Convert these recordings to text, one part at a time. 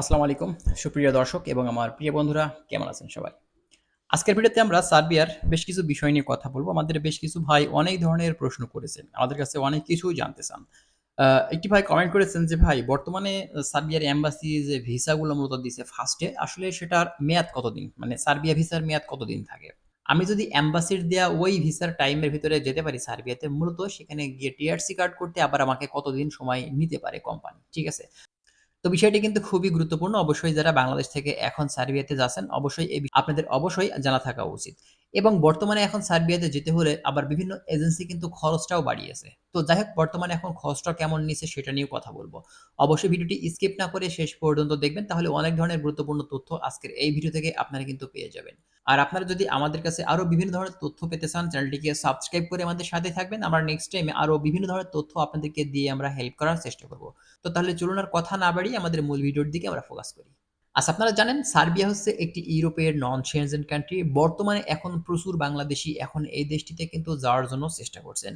আসসালামু আলাইকুম, সুপ্রিয় দর্শক এবং আমার প্রিয় বন্ধুরা, কেমন আছেন সবাই? আজকের ভিডিওতে আমরা সার্বিয়ার বেশ কিছু বিষয় নিয়ে কথা বলব। আমাদের বেশ কিছু ভাই অনেক ধরনের প্রশ্ন করেছেন, আমাদের কাছে অনেক কিছুই জানতে চান। একটি ভাই কমেন্ট করেছেন যে, ভাই, বর্তমানে সার্বিয়ার এম্বাসি যে ভিসাগুলো মূলত দিছে ফার্স্টে আসলে সেটার মেয়াদ কতদিন? মানে সার্বিয়া ভিসার মেয়াদ কতদিন থাকে? আমি যদি এম্বাসির দেয়া ওই ভিসার টাইমের ভিতরে যেতে পারি সার্বিয়াতে, মূলত সেখানে গিয়ে টিআরসি কার্ড করতে আবার আমাকে কতদিন সময় নিতে পারে কোম্পানি ঠিক আছে? তো বিষয়টি কিন্তু খুবই গুরুত্বপূর্ণ। অবশ্যই যারা বাংলাদেশ থেকে এখন সার্বিয়াতে যাচ্ছেন, অবশ্যই এই আপনাদের অবশ্যই জানা থাকা উচিত। এবং বর্তমানে এখন সার্বিয়াতে যেতে হলে আবার বিভিন্ন এজেন্সি কিন্তু খরচটাও বাড়িয়েছে। তো যাই হোক বর্তমানে এখন খরচটা কেমন নিচ্ছে সেটা নিয়েও কথা বলব অবশ্যই ভিডিওটি স্কিপ না করে শেষ পর্যন্ত দেখবেন তাহলে অনেক ধরনের গুরুত্বপূর্ণ তথ্য আজকের এই ভিডিও থেকে আপনারা কিন্তু পেয়ে যাবেন। আর আপনারা যদি আমাদের কাছে আরও বিভিন্ন ধরনের তথ্য পেতে চান, চ্যানেলটিকে সাবস্ক্রাইব করে আমাদের সাথে থাকবেন। আমরা নেক্সট টাইমে আরও বিভিন্ন ধরনের তথ্য আপনাদেরকে দিয়ে আমরা হেল্প করার চেষ্টা করব। তো তাহলে চলুন আর কথা না বাড়িয়ে আমাদের মূল ভিডিওর দিকে আমরা ফোকাস করি। আচ্ছা আপনারা জানেন, সার্বিয়া হচ্ছে একটি ইউরোপের নন সেনজেন কান্ট্রি। বর্তমানে এখন প্রচুর বাংলাদেশি এখন এই দেশটিতে কিন্তু যাওয়ার জন্য চেষ্টা করছেন।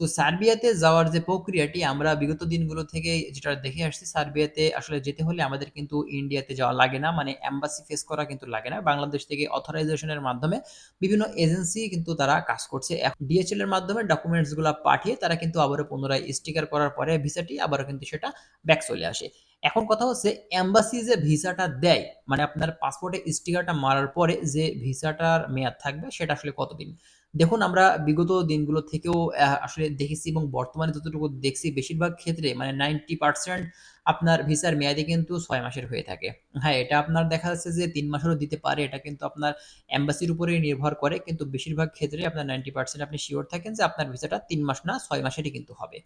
তো সার্বিয়াতে যাওয়ার যে প্রক্রিয়াটি আমরা বিগত দিনগুলো থেকে যেটা দেখে আসছি সার্বিয়াতে আসলে যেতে হলে আমাদের কিন্তু ইন্ডিয়াতে যাওয়া লাগে না। মানে এম্বাসি ফেস করা কিন্তু লাগে না। বাংলাদেশ থেকে অথরাইজেশন এর মাধ্যমে বিভিন্ন এজেন্সি কিন্তু তারা কাজ করছে। ডিএচএল এর মাধ্যমে ডকুমেন্টসগুলা পাঠিয়ে তারা কিন্তু আবারও পুনরায় স্টিকার করার পরে ভিসাটি আবারও কিন্তু সেটা ব্যাক চলে আসে। এখন কথা হচ্ছে এম্বাসি যে ভিসাটা দেয়, মানে আপনার পাসপোর্টে স্টিকারটা মারার পরে যে ভিসাটার মেয়াদ থাকবে সেটা আসলে কতদিন? দেখুন আমরা বিগত দিনগুলো থেকেও আহ, আসলে দেখেছি এবং বর্তমানে যতটুকু দেখছি বেশিরভাগ ক্ষেত্রে মানে 90% আপনার ভিসার মেয়াদই কিন্তু ছয় মাসের হয়ে থাকে। হ্যাঁ, এটা আপনার দেখা যাচ্ছে যে তিন মাসেরও দিতে পারে। এটা কিন্তু আপনার অ্যাম্বাসির উপরেই নির্ভর করে। কিন্তু বেশিরভাগ ক্ষেত্রে আপনার 90% আপনি শিওর থাকেন যে আপনার ভিসাটা তিন মাস না ছয় মাসেরই কিন্তু হবে।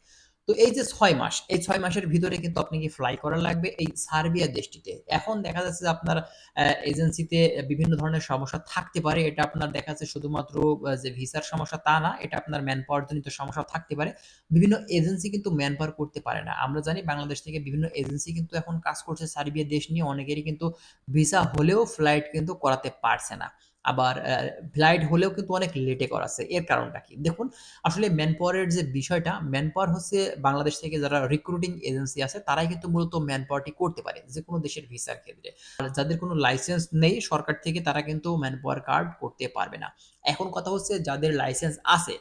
তো এই যে ৬ মাস, এই ৬ মাসের ভিতরে কিন্তু আপনাকে ফ্লাই করা লাগবে এই সার্বিয়া দেশটিতে। এখন দেখা যাচ্ছে যে আপনার এজেন্সিতে বিভিন্ন ধরনের সমস্যা থাকতে পারে। এটা আপনার দেখা যাচ্ছে শুধুমাত্র যে ভিসার সমস্যা তা না। এটা আপনার ম্যান পাওয়ার জনিত সমস্যাও থাকতে পারে। বিভিন্ন এজেন্সি কিন্তু ম্যান পাওয়ার করতে পারে না। আমরা জানি বাংলাদেশ থেকে বিভিন্ন এজেন্সি কিন্তু এখন কাজ করছে সার্বিয়া দেশ নিয়ে। অনেকেরই কিন্তু ভিসা হলেও ফ্লাইট কিন্তু করাতে পারছে না। আবার ফ্লাইট হলেও কিন্তু অনেক লেটে করাছে এর কারণটা কি? দেখুন আসলে ম্যান পাওয়ারের যে বিষয়টা, ম্যান পাওয়ার হচ্ছে বাংলাদেশ থেকে যারা রিক্রুটিং এজেন্সি আছে তারাই কিন্তু মূলত ম্যান পাওয়ারটি করতে পারে। যে কোনো দেশের ভিসার ক্ষেত্রে। যাদের কোনো লাইসেন্স নেই সরকার থেকে তারা কিন্তু ম্যান পাওয়ার কার্ড করতে পারবে না। এখন কথা হচ্ছে যাদের লাইসেন্স আছে,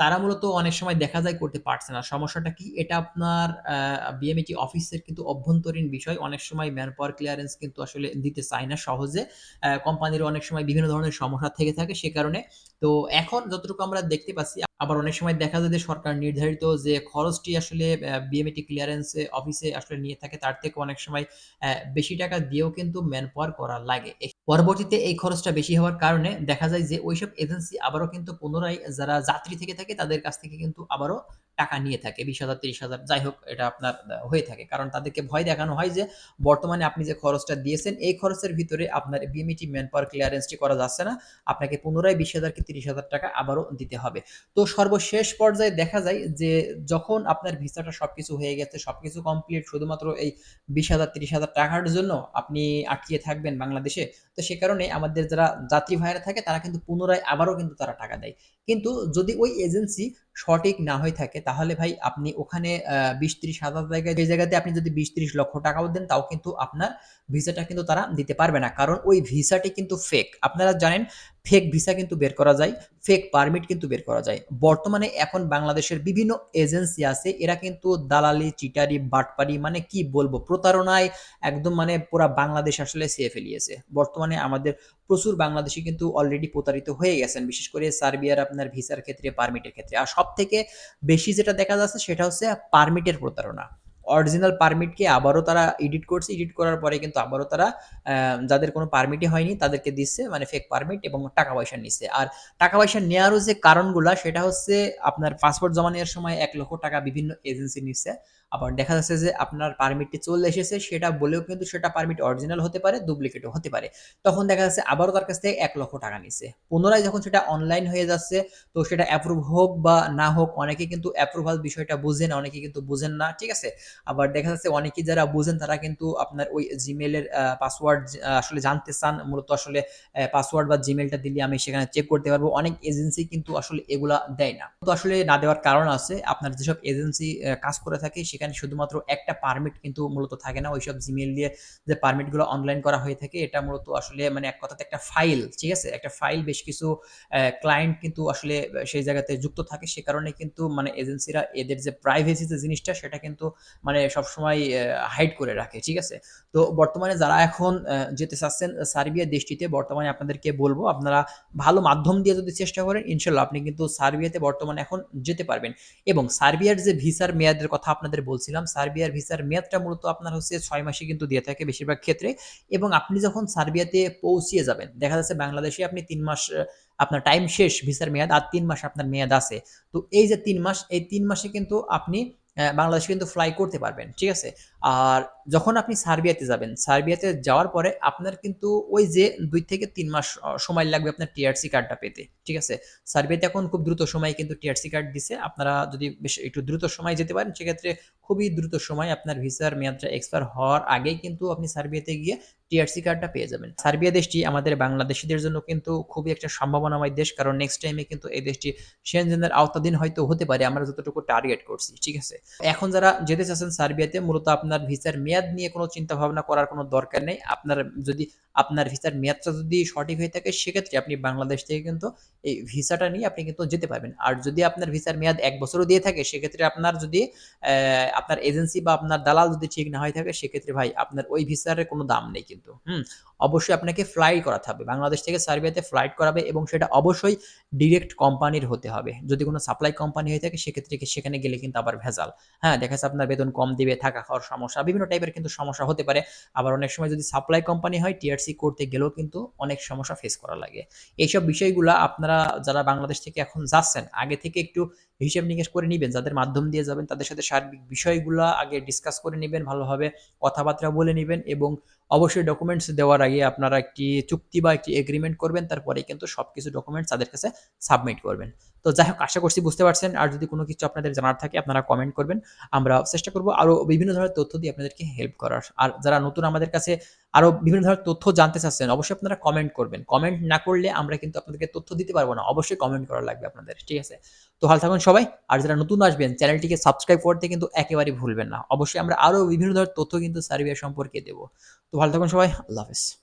তারা মূলত অনেক সময় দেখা যায় করতে পারছে না। সমস্যাটা কি? এটা আপনার বিএমএটি বিএমইটি অফিসের কিন্তু অভ্যন্তরীণ বিষয়। অনেক সময় ম্যান পাওয়ার ক্লিয়ারেন্স কিন্তু আসলে দিতে চায় না সহজে। কোম্পানির অনেক সময় বিভিন্ন ধরনের সমস্যা থেকে থাকে সে কারণে। তো এখন যতটুকু আমরা দেখতে পাচ্ছি আবার অনেক সময় দেখা যায় যে সরকার নির্ধারিত যে খরচটি আসলে বিএমএটি ক্লিয়ারেন্স অফিসে আসলে নিয়ে থাকে, তার থেকে অনেক সময় বেশি টাকা দিয়েও কিন্তু ম্যান পাওয়ার করা লাগে। পরবর্তীতে এই খরচটা বেশি হওয়ার কারণে দেখা যায় যে ওইসব এজেন্সি আবারও কিন্তু পুনরায় যারা যাত্রী থেকে থাকে, তাদের কাছ থেকে কিন্তু আবারও টাকা নিয়ে থাকে। বিশ হাজার তিরিশ হাজার যাই হোক এটা আপনার হয়ে থাকে। কারণ তাদেরকে ভয় দেখানো হয় যে বর্তমানে আপনি যে খরচটা দিয়েছেন এই খরচের ভিতরে আপনার বিএমইটি ম্যান পাওয়ার ক্লিয়ারেন্সটি করা যাচ্ছে না। আপনাকে পুনরায় ২০,০০০ কি ৩০,০০০ টাকা আবারও দিতে হবে। তো সর্বশেষ পর্যায়ে দেখা যায় যে যখন আপনার ভিসাটা সবকিছু হয়ে গেছে, সবকিছু কমপ্লিট শুধুমাত্র এই বিশ হাজার তিরিশ হাজার টাকার জন্য আপনি আটকিয়ে থাকবেন বাংলাদেশে। তো সে কারণে আমাদের যারা যাত্রী ভাইয়েরা থাকে তারা কিন্তু পুনরায় আবারও কিন্তু তারা টাকা দেয়। কিন্তু যদি ওই এজেন্সি সঠিক না হয়ে থাকে তাহলে ভাই আপনি ওখানে বিশ ত্রিশ হাজার জায়গায়, যে জায়গাতে আপনি যদি ২০-৩০ লক্ষ টাকাও দেন, তাও কিন্তু আপনার ভিসাটা কিন্তু তারা দিতে পারবে না। কারণ ওই ভিসাটি কিন্তু ফেক। আপনারা জানেন ফেক ভিসা কিন্তু বের করা যায়, ফেক পারমিট কিন্তু বের করা যায়। বর্তমানে এখন বাংলাদেশের বিভিন্ন এজেন্সি আছে এরা কিন্তু দালালি, চিটারি, বাটপারি মানে কি বলব প্রতারণায় একদম মানে পুরা বাংলাদেশ আসলে ছেয়ে ফেলিয়েছে। বর্তমানে আমাদের প্রচুর বাংলাদেশী কিন্তু অলরেডি প্রতারিত হয়ে গেছেন। বিশেষ করে সার্বিয়ার আপনার ভিসার ক্ষেত্রে, পারমিটের ক্ষেত্রে। আর সব থেকে বেশি যেটা দেখা যাচ্ছে সেটা হচ্ছে পারমিটের প্রতারণা। অরিজিনাল পারমিটকে আবারও তারা এডিট করছে। এডিট করার পরে কিন্তু আবারও তারা যাদের কোনো পারমিটই হয়নি তাদেরকে দিচ্ছে মানে ফেক পারমিট এবং টাকা-পয়সা নিচ্ছে। আর টাকা-পয়সা নেওয়ারও যে কারণগুলো, সেটা হচ্ছে আপনার পাসপোর্ট জমা নেওয়ার সময় এক লক্ষ টাকা বিভিন্ন এজেন্সি নিচ্ছে। আবার দেখা যাচ্ছে যে আপনার পারমিটটি চলে এসেছে সেটা বলেও কিন্তু সেটা পারমিট অরিজিনাল হতে পারে, ডুপ্লিকেটও হতে পারে। তখন দেখা যাচ্ছে আবারও তার কাছ থেকে ৳১,০০,০০০ নিচ্ছে। পুনরায় যখন সেটা অনলাইন হয়ে যাচ্ছে তো সেটা অ্যাপ্রুভ হোক বা না হোক অনেকে কিন্তু অ্যাপ্রুভাল বিষয়টা বুঝেন, অনেকে কিন্তু বুঝেন না। ঠিক আছে? আবার দেখা যাচ্ছে অনেকেই যারা বুঝেন তারা কিন্তু আপনার ওই এর পাসওয়ার্ড আসলে জানতে চান। মূলত আসলে পাসওয়ার্ড বা Gmailটা দিলে আমি সেখানে চেক করতে পারব। অনেক এজেন্সি কিন্তু আসলে এগুলা দেয় না। তো আসলে না দেওয়ার কারণ আছে। আপনার যেসব এজেন্সি কাজ করে থাকে সেখানে শুধুমাত্র একটা পারমিট কিন্তু মূলত থাকে না। ওইসব জিমেল দিয়ে যে পারমিটগুলো অনলাইন করা হয়ে থাকে, এটা মূলত আসলে মানে এক কথাতে একটা ফাইল ঠিক আছে? একটা ফাইল বেশ কিছু ক্লায়েন্ট কিন্তু আসলে সেই জায়গাতে যুক্ত থাকে। সে কারণে কিন্তু মানে এজেন্সিরা এদের যে প্রাইভেসি যে জিনিসটা, সেটা কিন্তু মানে সবসময় হাইড করে রাখে, ঠিক আছে? তো বর্তমানে যারা এখন যেতে চাচ্ছেন সার্বিয়া দেশটিতে বর্তমানে আপনাদেরকে বলব, আপনারা ভালো মাধ্যম দিয়ে যদি চেষ্টা করেন ইনশাল্লাহ আপনি কিন্তু সার্বিয়াতে বর্তমানে এখন যেতে পারবেন। এবং সার্বিয়ার যে ভিসার মেয়াদের কথা আপনাদের বলছিলাম, সার্বিয়ার ভিসার মেয়াদটা মূলত আপনার হচ্ছে ছয় মাসে কিন্তু দিয়ে থাকে বেশিরভাগ ক্ষেত্রে এবং আপনি যখন সার্বিয়াতে পৌঁছিয়ে যাবেন, দেখা যাচ্ছে বাংলাদেশে আপনি তিন মাস আপনার টাইম শেষ ভিসার মেয়াদ আর তিন মাস আপনার মেয়াদ আছে। তো এই যে তিন মাস, এই তিন মাসে কিন্তু আপনি বাংলাদেশে কিন্তু ফ্লাই করতে পারবেন, ঠিক আছে? আর যখন আপনি সার্বিয়াতে যাবেন, সার্বিয়াতে যাওয়ার পরে আপনার কিন্তু ওই যে দুই থেকে তিন মাস সময় লাগবে আপনার টিআরসি কার্ডটা পেতে, ঠিক আছে? সার্বিয়াতে এখন খুব দ্রুত সময় কিন্তু টিআরসি কার্ড দিছে। আপনারা যদি বেশ একটু দ্রুত সময় যেতে পারেন, সেক্ষেত্রে খুবই দ্রুত সময় আপনার ভিসার মেয়াদটা এক্সপায়ার হওয়ার আগেই কিন্তু আপনি সার্বিয়াতে গিয়ে টিআরসি কার্ডটা পেয়ে যাবেন। সার্বিয়া দেশটি আমাদের বাংলাদেশিদের জন্য কিন্তু খুবই একটা সম্ভাবনাময় দেশ, কারণ নেক্সট টাইমে কিন্তু এই দেশটি সেনজেনের আওতাধীন হয়তো হতে পারে। আমরা যতটুকু টার্গেট করছি, ঠিক আছে? এখন যারা যেতে চাচ্ছেন সার্বিয়াতে, মূলত আপনার ভিসার মেয়াদ নিয়ে কোনো চিন্তা ভাবনা করার কোনো দরকার নেই। আপনার যদি আপনার ভিসার মেয়াদটা যদি সঠিক হয়ে থাকে, সেক্ষেত্রে আপনি বাংলাদেশ থেকে কিন্তু এই ভিসাটা নিয়ে আপনি কিন্তু যেতে পারবেন। আর যদি আপনার ভিসার মেয়াদ এক বছরও দিয়ে থাকে, সেক্ষেত্রে আপনার যদি আপনার এজেন্সি বা আপনার দালাল যদি ঠিক না হয়ে থাকে, সেক্ষেত্রে ভাই আপনার ওই ভিসার কোনো দাম নেই কিন্তু। হুম, অবশ্যই আপনাকে ফ্লাইট করাতে হবে। বাংলাদেশ থেকে সার্বিয়াতে ফ্লাইট করাবে এবং সেটা অবশ্যই ডিরেক্ট কোম্পানির হতে হবে। যদি কোনো সাপ্লাই কোম্পানি হয়ে থাকে, সেক্ষেত্রে সেখানে গেলে কিন্তু আবার ভেজাল। হ্যাঁ দেখা যাচ্ছে আপনার বেতন কম দিবে, থাকা খাওয়ার সমস্যা, বিভিন্ন টাইপের কিন্তু সমস্যা হতে পারে। আবার অনেক সময় যদি সাপ্লাই কোম্পানি হয় টিআরসি করতে গেলেও কিন্তু অনেক সমস্যা ফেস করা লাগে। এইসব বিষয়গুলো আপনারা যারা বাংলাদেশ থেকে এখন যাচ্ছেন, আগে থেকে একটু হিসেব নিকেশ করে নেবেন। যাদের মাধ্যম দিয়ে যাবেন, তাদের সাথে সার্বিক বিষয়গুলো আগে ডিসকাস করে নেবেন, ভালোভাবে কথাবার্তা বলে নেবেন এবং অবশ্যই ডকুমেন্টস দেওয়ার আগে আপনারা একটি চুক্তি বা একটি এগ্রিমেন্ট করবেন তারপরে কিন্তু সব কিছু ডকুমেন্টস তাদের কাছে সাবমিট করবেন। তো যাই হোক আশা করছি বুঝতে পারছেন। আর যদি কোনো কিছু আপনাদের জানার থাকে, আপনারা কমেন্ট করবেন। আমরা চেষ্টা করব আরও বিভিন্ন ধরনের তথ্য দিয়ে আপনাদেরকে হেল্প করার। আর যারা নতুন আমাদের কাছে আরও বিভিন্ন ধরনের তথ্য জানতে চাচ্ছেন, অবশ্যই আপনারা কমেন্ট করবেন। কমেন্ট না করলে আমরা কিন্তু আপনাদেরকে তথ্য দিতে পারব না। অবশ্যই কমেন্ট করা লাগবে আপনাদের, ঠিক আছে? তো ভালো থাকুন সবাই। আর যারা নতুন আসবেন, চ্যানেলটিকে সাবস্ক্রাইব করতে কিন্তু একেবারেই ভুলবেন না। অবশ্যই আমরা আরও বিভিন্ন ধরনের তথ্য কিন্তু সার্বিয়া সম্পর্কে দেবো। তো ভালো থাকুন সবাই। আল্লাহ হাফেজ।